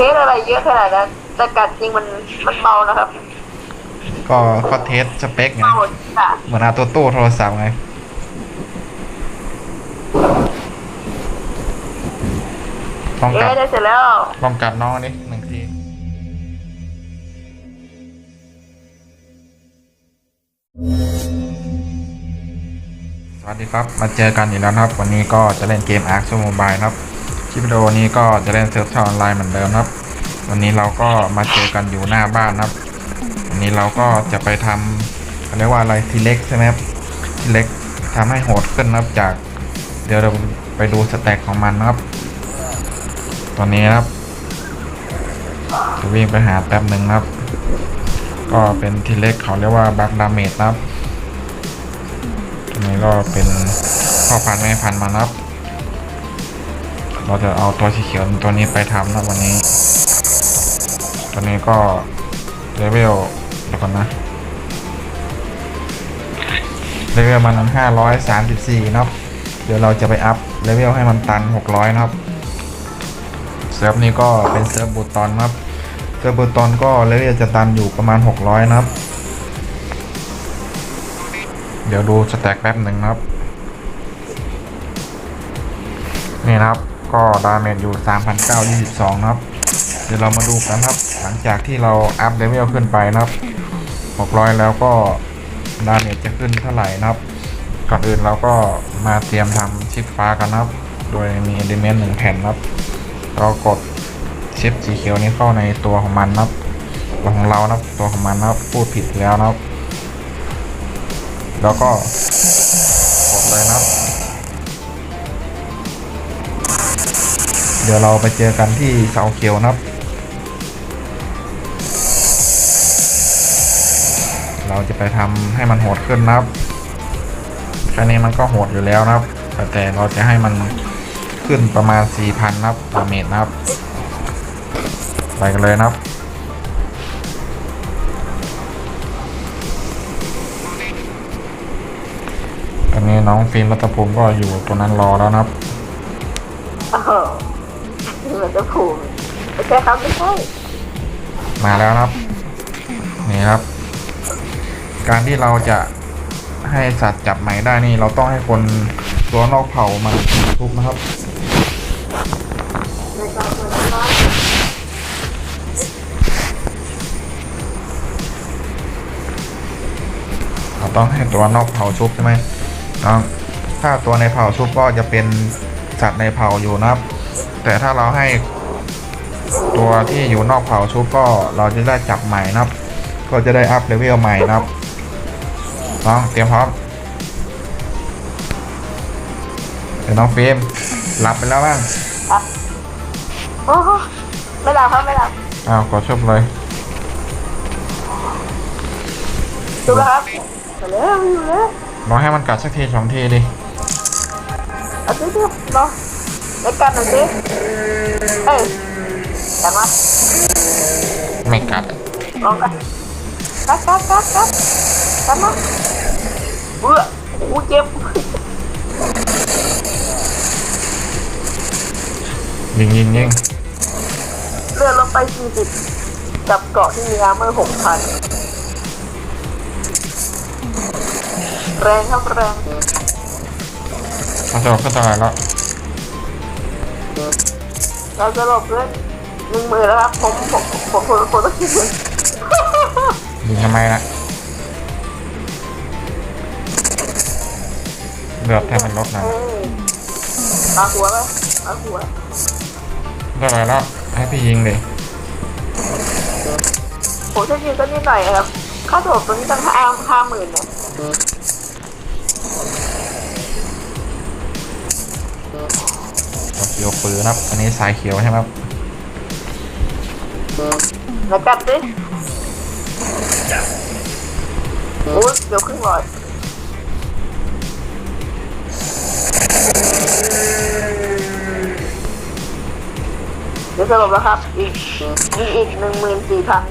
ทสอะไรเยอะขนาดนั้นแต่กัดจริงมันมันเบานะครับก็ก็เทสสเปคไงเบาค่ะเหมือนอาตัวตู้โทรศัพท์ไงลองกัเอ๊ะดได้เสร็จแล้วลองกัดน้องอันนี้หนึ่งทีสวัสดีครับมาเจอกันอีกแล้วนะครับ วันนี้ก็จะเล่นเกม Ark s Mobile นะครับ คลิปวิดีโอนี้ก็จะเล่นเซิร์ฟชอออนไลน์เหมือนเดิมนะครับ วันนี้เราก็มาเจอกันอยู่หน้าบ้านนะครับ วันนี้เราก็จะไปทำเขาเรียกว่าอะไรทีเล็กใช่ไหมครับทีเล็กทำให้โหดขึ้นครับจาก เดี๋ยวเราไปดูสแต็กของมันนะครับ ตอนนี้ครับจะวิ่งไปหาแป๊บหนึ่งครับ ก็เป็นทีเล็กเขาเรียกว่าบักดาเมจครับตัวนี้ก็เป็นพ่อพันธุ์แม่พันธุ์มานครับ เราจะเอาตัวสีเขียวตัวนี้ไปทำนะวันนี้ ตัวนี้ก็เลเวลเดี๋ยวก่อนนะเลเวลมันห้าร้อยสามสิบสี่นะครับเดี๋ยวเราจะไปอัพเลเวลให้มันตันหกร้อยนะครับเซิร์ฟนี้ก็เป็นเซิร์ฟบูตอนนะครับเซิร์ฟบูตอนก็เลเวลจะตันอยู่ประมาณ600นะครับ เดี๋ยวดูสแต็กแป๊บหนึ่งนะครับ นี่นะครับ ก็ดาเมจอยู่ 3,922 นะครับ เดี๋ยวเรามาดูกันครับ หลังจากที่เราอัพเลเวลขึ้นไปนะครับ600 แล้วก็ดาเมจจะขึ้นเท่าไหร่นะครับ ก่อนอื่นเราก็มาเตรียมทำชิปฟ้ากันนะครับ โดยมีเอลิเมนต์หนึ่งแผ่นนะครับ เรากดชิปสีเขียวนี้เข้าในตัวของมันนะครับตัวของเรานะครับตัวของมันนะครับพูดผิดแล้วนะครับ แล้วก็กดเลยนะครับ เดี๋ยวเราไปเจอกันที่เสาเขียวนะครับ เราจะไปทำให้มันโหดขึ้นนะครับแค่นี้มันก็โหดอยู่แล้วนะครับ แต่เราจะให้มันขึ้นประมาณ 4,000นะครับต่อเมตรนะครับ ไปกันเลยนะครับตอนนี้น้องฟิล์มรัตภูมิก็อยู่ตรงนั้นรอแล้วนะครับ ครับไม่ใช่มาแล้วครับ นี่ครับ การที่เราจะให้สัตว์จับใหมได้นี่ เราต้องให้คนตัวนอกเผ่ามันทุบนะครับเราต้องให้ตัวนอกเผ่าชุบใช่ไหมน้องถ้าตัวในเผ่าชุบก็จะเป็นสัตว์ในเผ่าอยู่นะครับ แต่ถ้าเราให้ ตัวที่อยู่นอกเผ่าชุบก็เราจะได้จับใหม่นะครับ ก็จะได้อัพเลเวลใหม่นะครับน้องเตรียมพร้อมเดี๋ยวน้องฟิล์มหลับไปแล้วบ้างครับโอ้โหไม่หลับครับไม่หลับอ้าวกดชุบเลยดูแล้วครับมาแล้วอยู่แล้วรอให้มันกัดสักทีสองทีดิเอาสิสิรอในการหน่อยสิเอ้ย แต่มาไม่กัดลองกันกัดกัดกัดกัดกัดมาเบื่อกูเจ็บยิงยิงยิงเลื่อนลงไปสี่สิบกับเกาะที่มีอาร์เมอร์หกพันแรงครับแรงมาสรุปก็ตายแล้วเราจะหลบเพื่อน หนึ่งมือแล้วครับผมผมผมผมผมต้องคิดเลยยิงทำไมล่ะเลือดแทบมันลดนะเอ้ยตาหัวไหมตาหัวเลือดอะไรแล้วให้พี่ยิงดิผมจะยิงก็นิดหน่อยครับค่าตัวตัวนี้ตั้งห้าห้าหมื่นเนี่ยเขียวปืนนะครับ อันนี้สายเขียวใช่ไหมครับ แล้วกัดดิโอ้ยเดี๋ยวครึ่งหลอดเดี๋ยวสรุปแล้วครับ อีกมีอีกหนึ่งหมื่นสี่พัน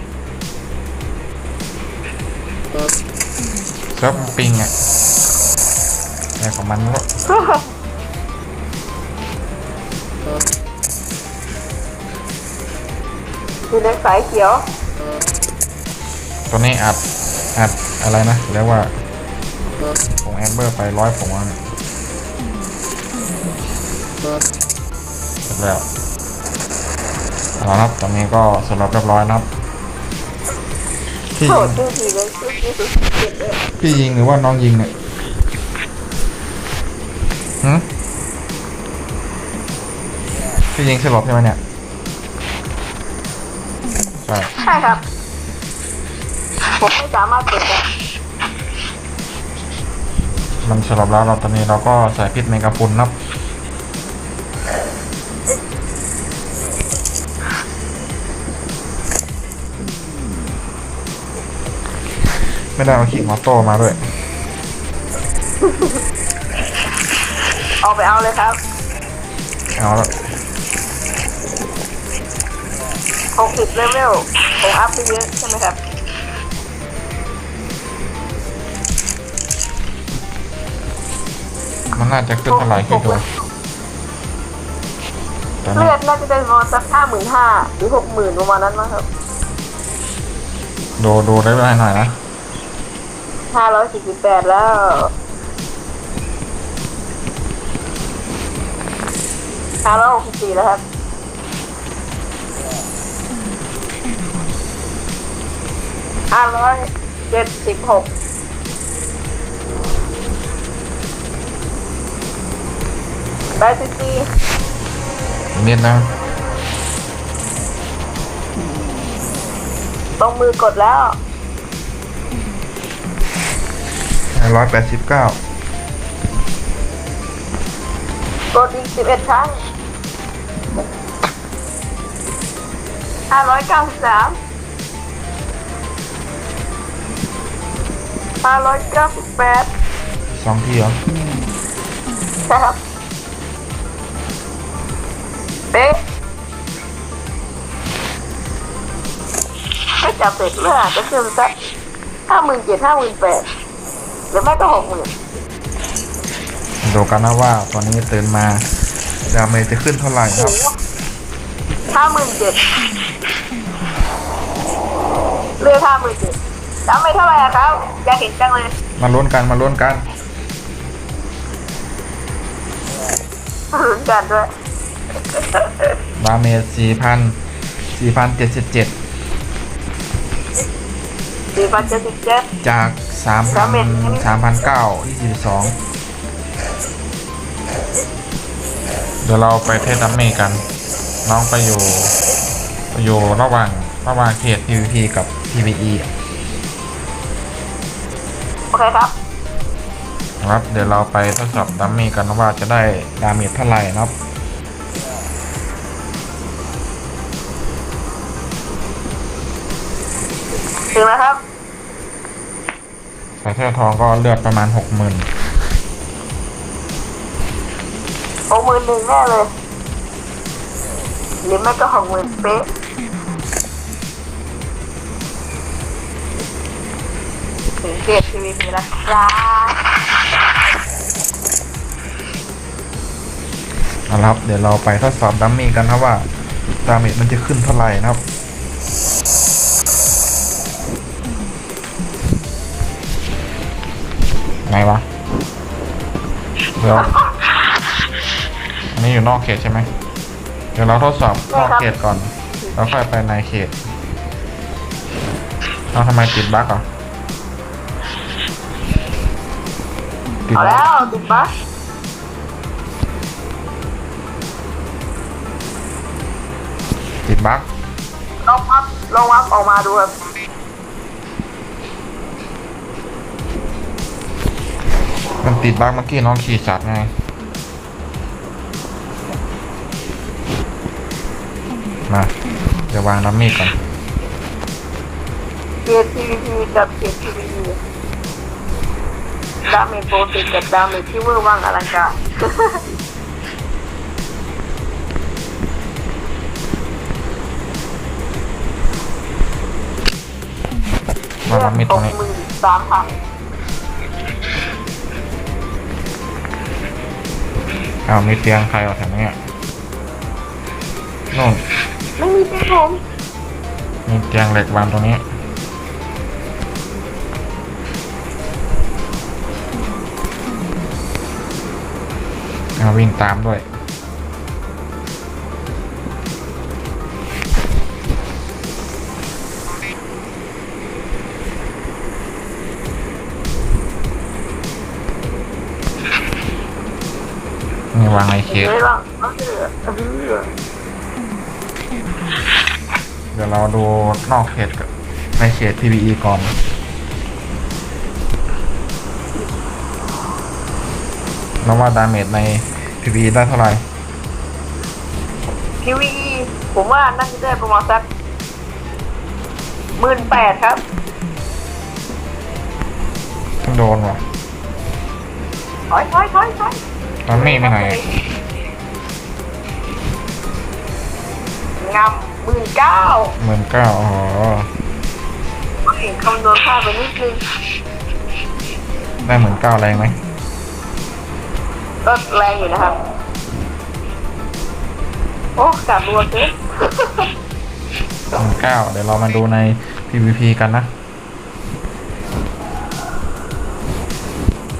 เซิร์ฟปิงอะอะไรของมันก็ อยู่ในสายเขียว ตัวนี้อัด อัดอะไรนะ เรียกว่าผงแอมเบอร์ไปร้อยผงแล้วเนี่ยเสร็จแล้วเอาละครับตอนนี้ก็สำหรับเรียบร้อยนะครับ พี่โทยิษงชื่อทีเลยชื่อทีสุดเจ็ดเลยพี่ยิงหรือว่าน้องยิงเนี่ยหืมพี่ยิงสลบใช่ไหมเนี่ย ใช่ ใช่ครับ ผมไม่สามารถเปิดได้ มันสลบแล้วเราตอนนี้เราก็ใส่พิษแมงกะพรุนนะครับไม่ได้เอาขีดมอโต้มาด้วย เอาไปเอาเลยครับ เอาละ หกสิบเลเวลผมอัพไปเยอะใช่ไหมครับมันน่าจะขึ้นเท่าไหร่คิดดูตอนเลืนี้อดน่าจะได้ประมาณสักห้าหมื่นห้าหรือหกหมื่นประมาณนั้นมั้งครับดูดูได้ไหมหน่อยนะห้าร้อยสี่สิบแปดแล้วห้าร้อยหกสิบสี่แล้วครับ ห้าร้อยเจ็ดสิบหกแปดสิบสี่อีกนิดนะลงมือกดแล้วร้อยแปดสิบเก้ากดอีกสิบเอ็ดครั้งห้าร้อยเก้าสิบสาม ห้าร้อยเก้าสิบแปดสองทีเหรอใช่ครับเป๊ะไม่จับเสร็จเมื่ออาจจะขึ้นสักห้าหมื่นเจ็ดห้าหมื่นแปดหรือไม่ก็หกหมื่นดูกันนะว่าตอนนี้ตื่นมาดาเมจจะขึ้นเท่าไหร่ครับห้าหมื่นเจ็ดเลือกห้าหมื่นเจ็ด จำไม่เท่าไหร่อะครับอยากเห็นจังเลยมาลุ้นกันมาลุ้นกันลุ้นกันด้วยดาเมจสี่พันสี่พันเจ็ดสิบเจ็ดสี่พันเจ็ดสิบเจ็ดจากสามพัน Damage สามพันเก้ายี่สิบสองเดี๋ยวเราไปเทสดัมมี่กัน น้องไปอยู่ ไปอยู่ระหว่างระหว่างเขต PVP กับ PVE โอเคครับนะครับเดี๋ยวเราไปทดสอบดัมมี่กันว่าจะได้ดาเมจเท่าไหร่นะครับถึงแล้วครับใส่เสื้อทองก็เลือดประมาณหกหมื่นหกหมื่นหนึ่งแน่เลยหรือไม่ก็หกหมื่นเป๊ะ ถึงเกตทีวีพีแล้วครับนะครับเดี๋ยวเราไปทดสอบดัมมี่กันนะว่าดาเมจมันจะขึ้นเท่าไหร่นะครับ ไงวะ เดี๋ยว อันนี้อยู่นอกเขตใช่ไหม เดี๋ยวเราทดสอบนอกเขตก่อน แล้วค่อยไปในเขตเอาทำไมติดบั๊กอติ เอาบั๊แล้กวติดบัสติดบั๊กลองวับลองวับออกมาดูครับมันติดบั๊กเมื่อกี้น้องขี่สัตว์ไงมาเดี๋ยววางน้ำมีดก่อนเกตทีวีพีกับเกตทีวีพี ดาเมจโปรติกับดาเมจที่เวอร์วังอลังการวางน้ำมีดตรงนี้หมื่นสามพันอ้าวมีเตียงใครเอาแถวนี้อะนู่นไม่มีเป็นผมมีเตียงเหล็กวางตรงนี้ เอาวิ่งตามด้วย นี่วางในเคสเฮ้ยบ้างเออเอเดี๋ยวเราดูนอกเขตกับในเขต PVE ก่อน แล้วว่าดาเมจใน PVE ได้เท่าไหร่ทีวีผมว่าน่าจะได้ประมาณสักหมื่นแปดครับเพิ่งโดนว่ะถอยถอยถอยถอยตอนนี้ไม่ไหนงำหมื่นเก้าหมื่นเก้าอ๋อคำนวณพลาดไปนิดนึง ได้หมื่นเก้าแรงไหม ก็แรงอยู่นะครับ โอ้กลับรัวเจ๊หมื่นเก้าเดี๋ยวเรามาดูใน PVP กันนะ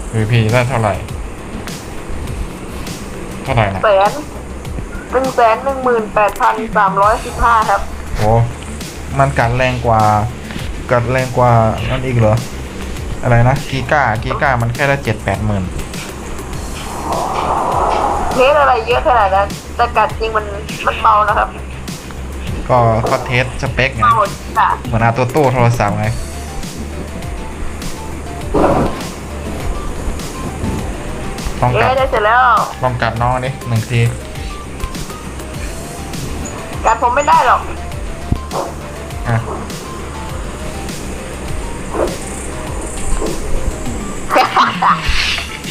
PVP ได้เท่าไหร่ เท่าไหร่นะแสนหนึ่งแสนหนึ่งหมื่นแปดพันสามร้อยสิบห้าครับโอ้มันกัดแรงกว่ากัดแรงกว่านั่นอีกเหรอ อะไรนะกีก้ากีก้ามันแค่ได้เจ็ดแปดหมื่น เทสอะไรเยอะขนาดนั้น แต่กัดจริงมันมันเบานะครับก็ก็เทสสเปคไงเบาค่ะ เหมือนเอาตัวตู้โทรศัพท์ไงลองเอ๊กัดได้เสร็จแล้ว ลองกัดน้องดิหนึ่งทีกัดผมไม่ได้หรอกอะ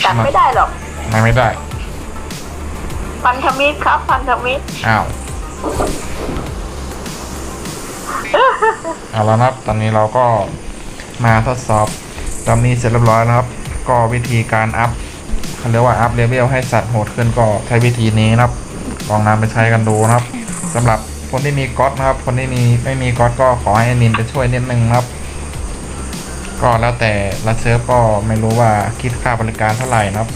กัดไม่ได้หรอกทำไมไม่ได้ พันธมิตรครับพันธมิตรอ้าวเอาแล้วนะครับ ตอนนี้เราก็มาทดสอบดัมมี่เสร็จเรียบร้อยแล้วครับ ก็วิธีการอัพเขาเรียกว่าอัพเลเวลให้สัตว์โหดขึ้นก็ใช้วิธีนี้นะครับลองนำไปใช้กันดูนะครับสำหรับคนที่มีก๊อตนะครับ คนที่มีไม่มีก๊อตก็ขอให้แอดมินไปช่วยนิดนึงนะครับ ก็แล้วแต่ละเซิร์ฟก็ไม่รู้ว่าคิดค่าบริการเท่าไหร่นะครับ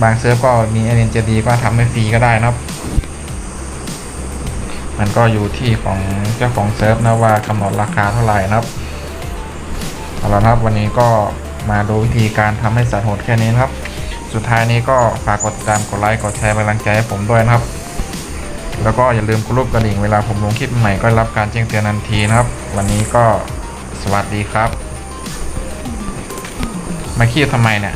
บางเซิร์ฟก็มีแอดมินจะดีก็ทำให้ฟรีก็ได้นะครับ มันก็อยู่ที่ของเจ้าของเซิร์ฟนะว่ากำหนดราคาเท่าไหร่นะครับเอาละครับวันนี้ก็มาดูวิธีการทำให้สัตว์โหดแค่นี้นะครับ สุดท้ายนี้ก็ฝากกดติดตามกดไลค์กดแชร์เป็นกำลังใจให้ผมด้วยนะครับ แล้วก็อย่าลืมกดรูปกระดิ่งเวลาผมลงคลิปใหม่ก็รับการแจ้งเตือนทันทีนะครับ วันนี้ก็สวัสดีครับ มาขี้ทำไมเนี่ย